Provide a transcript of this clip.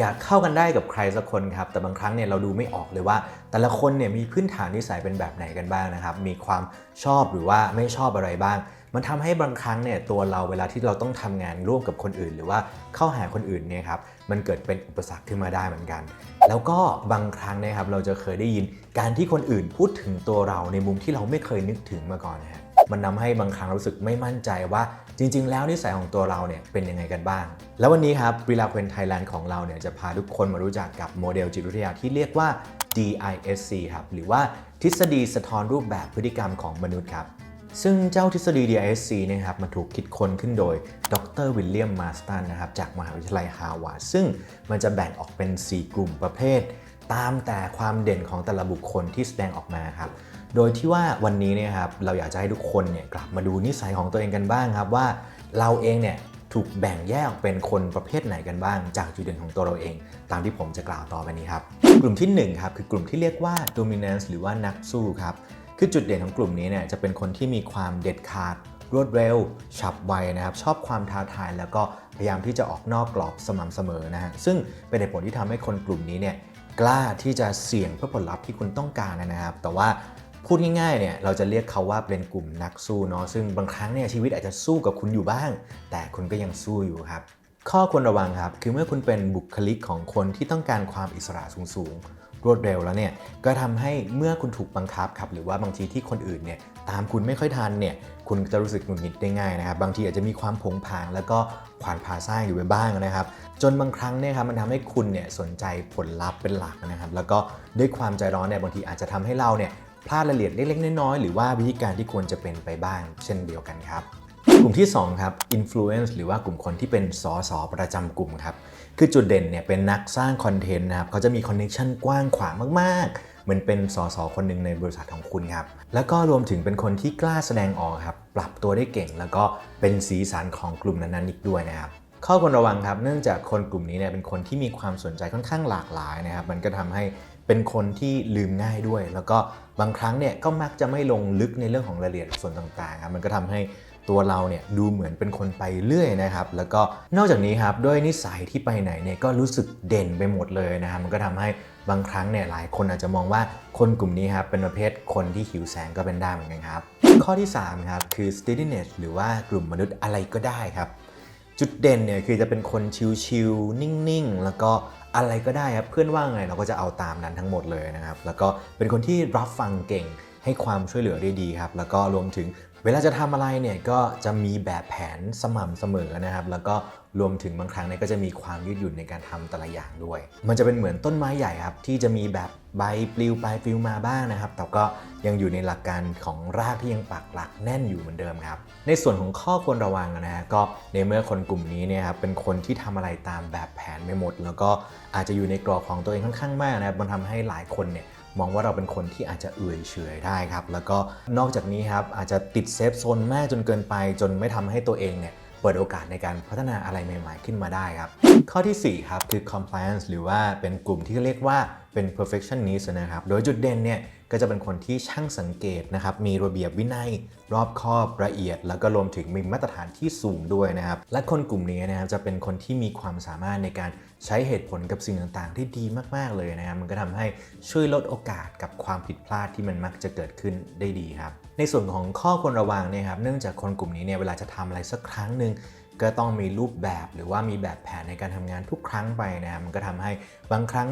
อยากเข้ากันได้กับใครสักคนครับ แต่บางครั้งเนี่ยเราดูไม่ออกเลยว่า แต่ละคนเนี่ยมีพื้นฐานนิสัยเป็นแบบไหนกันบ้างนะครับ มีความชอบหรือว่าไม่ชอบอะไรบ้าง มันทำให้บางครั้งเนี่ยตัวเราเวลาที่เราต้องทำงานร่วมกับคนอื่น หรือว่าเข้าหาคนอื่นเนี่ยครับ มันเกิดเป็นอุปสรรคขึ้นมาได้เหมือนกัน แล้วก็บางครั้งนะครับเราจะเคยได้ยินการที่คนอื่นพูดถึงตัวเราในมุมที่เราไม่เคยนึกถึงมาก่อนนะฮะ มันทำให้บางครั้งรู้สึกไม่มั่นใจว่าจริง ๆ แล้วนิสัยของตัวเราเนี่ยเป็นยังไงกันบ้าง แล้ววันนี้ครับวิลาเควนไทยแลนด์ของเราเนี่ยจะพาทุกคนมารู้จักกับโมเดลจิตวิทยาที่เรียกว่า DISC ครับหรือว่าทฤษฎีสะท้อนรูปแบบพฤติกรรมของมนุษย์ครับซึ่งเจ้าทฤษฎี DISC เนะครับมันถูกคิดค้นขึ้นโดยดรวิลเลียมมาสตันนะครับจากมหาวิทยาลัยฮาวาดซึ่งมันจะแบ่งออกเป็น 4 กลุ่มประเภท ตามแต่ความเด่นของแต่ละบุคคลที่แสดงออกมาครับ โดยที่ว่าวันนี้เนี่ยครับเราอยากจะให้ทุกคนเนี่ยกลับมาดูนิสัยของตัวเองกันบ้างครับว่าเราเองเนี่ยถูกแบ่งแยกออกเป็นคนประเภทไหนกันบ้าง จากจุดเด่นของตัวเราเอง ตามที่ผมจะกล่าวต่อไปนี้ครับ กลุ่มที่หนึ่งครับคือกลุ่มที่เรียกว่า dominance หรือว่านักสู้ครับคือจุดเด่นของกลุ่มนี้เนี่ยจะเป็นคนที่มีความเด็ดขาด รวดเร็ว ฉับไวนะครับ ชอบความท้าทาย แล้วก็พยายามที่จะออกนอกกรอบสม่ำเสมอนะฮะซึ่งเป็นเหตุผลที่ทำให้คนกลุ่มนี้เนี่ยกล้าที่จะเสี่ยงเพื่อผลลัพธ์ที่คุณต้องการนะครับ แต่ว่า พูดง่ายๆเนี่ยเราจะเรียกเขาว่าเป็นกลุ่มนักสู้เนาะซึ่งบางครั้งเนี่ยชีวิตอาจจะสู้กับคุณอยู่บ้าง แต่คุณก็ยังสู้อยู่ครับ ข้อควรระวังครับ คือเมื่อคุณเป็นบุคลิกของคนที่ต้องการความอิสระสูงๆ รวดเร็วแล้วเนี่ยก็ทำให้เมื่อคุณถูกบังคับครับหรือว่าบางทีที่คนอื่นเนี่ยตามคุณไม่ค่อยทันเนี่ยคุณจะรู้สึกหงุดหงิดได้ง่ายนะครับ บางทีอาจจะมีความผงผาง แล้วก็ขวานผ่าซ่างอยู่ไปบ้างนะครับ จนบางครั้งเนี่ยครับมันทำให้คุณเนี่ยสนใจผลลัพธ์เป็นหลักนะครับ แล้วก็ด้วยความใจร้อนเนี่ยบางทีอาจจะทำให้เราเนี่ย พลาดรายละเอียดเล็กๆ น้อยๆ หรือว่าวิธีการที่ควรจะเป็นไปบ้าง เช่นเดียวกันครับ กลุ่มที่ 2 ครับ influence หรือว่ากลุ่มคนที่เป็นสอสอประจำกลุ่มครับ คือจุดเด่นเนี่ยเป็นนักสร้างคอนเทนต์นะครับเขาจะมีคอนเน t ชันกว้างขวางมากๆ เหมือนเป็นสอสอคนหนึ่งในบริษัทของคุณครับ แล้วก็รวมถึงเป็นคนที่กล้าแสดงออกครับ ปรับตัวได้เก่ง แล้วก็เป็นสีสันของกลุ่มนั้นๆอีกด้วยนะครับ ข้อควรระวังครับเนื่องจากคนกลุ่มนี้เนี่ยเป็นคนที่มีความสนใจค่อนข้างหลากหลายนะครับมันก็ทำให้เป็นคนที่ลืมง่ายด้วย แล้วก็บางครั้งเนี่ยก็มักจะไม่ลงลึกในเรื่องของรายละเอียดส่วนต่างๆครับมันก็ทำให้ตัวเราเนี่ยดูเหมือนเป็นคนไปเรื่อยนะครับ แล้วก็นอกจากนี้ครับด้วยนิสัยที่ไปไหนเนี่ยก็รู้สึกเด่นไปหมดเลยนะครับมันก็ทำให้บางครั้งเนี่ยหลายคนอาจจะมองว่าคนกลุ่มนี้ครับเป็นประเภทคนที่หิวแสงก็เป็นได้เหมือนกันครับ ข้อที่3ครับคือ steadiness หรือว่ากลุ่มมนุษย์อะไรก็ได้ครับ จุดเด่นเนี่ยคือจะเป็นคนชิลๆนิ่งๆ แล้วก็อะไรก็ได้ครับเพื่อนว่าไงเราก็จะเอาตามนั้นทั้งหมดเลยนะครับ แล้วก็เป็นคนที่รับฟังเก่งให้ความช่วยเหลือได้ดีครับ แล้วก็รวมถึง เวลาจะทำอะไรเนี่ยก็จะมีแบบแผนสม่ำเสมอนะครับ แล้วก็รวมถึงบางครั้งเนี่ยก็จะมีความยืดหยุ่นในการทำแต่ละอย่างด้วย มันจะเป็นเหมือนต้นไม้ใหญ่ครับ ที่จะมีแบบใบปลิวไปปลิวมาบ้างนะครับ แต่ก็ยังอยู่ในหลักการของรากที่ยังปักหลักแน่นอยู่เหมือนเดิมครับ ในส่วนของข้อควรระวังนะฮะก็ในเมื่อคนกลุ่มนี้เนี่ยครับเป็นคนที่ทำอะไรตามแบบแผนไม่หมด แล้วก็อาจจะอยู่ในกรอบของตัวเองค่อนข้างมากนะครับมันทำให้หลายคนเนี่ย มองว่าเราเป็นคนที่อาจจะเอื่อยเฉยได้ครับ แล้วก็นอกจากนี้ครับอาจจะติดเซฟโซนมากจนเกินไป จนไม่ทำให้ตัวเองเนี่ยเปิดโอกาสในการพัฒนาอะไรใหม่ ๆ ขึ้นมาได้ครับ ข้อทีสี่ 4 ครับ คือ compliance หรือว่าเป็นกลุ่มที่เรียกว่าเป็น perfectionist นะครับ โดยจุดเด่นเนี่ยก็จะเป็นคนที่ช่างสังเกตนะครับ มีระเบียบวินัย รอบคอบละเอียด แล้วก็รวมถึงมีมาตรฐานที่สูงด้วยนะครับ และคนกลุ่มนี้นะครับจะเป็นคนที่มีความสามารถในการใช้เหตุผลกับสิ่งต่างๆ ที่ดีมากๆเลยนะครับ มันก็ทำให้ช่วยลดโอกาสกับความผิดพลาดที่มันมักจะเกิดขึ้นได้ดีครับ ในส่วนของข้อควรระวังเนี่ยครับ เนื่องจากคนกลุ่มนี้เนี่ยเวลาจะทำอะไรสักครั้งหนึ่ง ก็ต้องมีรูปแบบหรือว่ามีแบบแผนในการทำงานทุกครั้งไปนะมันก็ทำให้บางครั้ง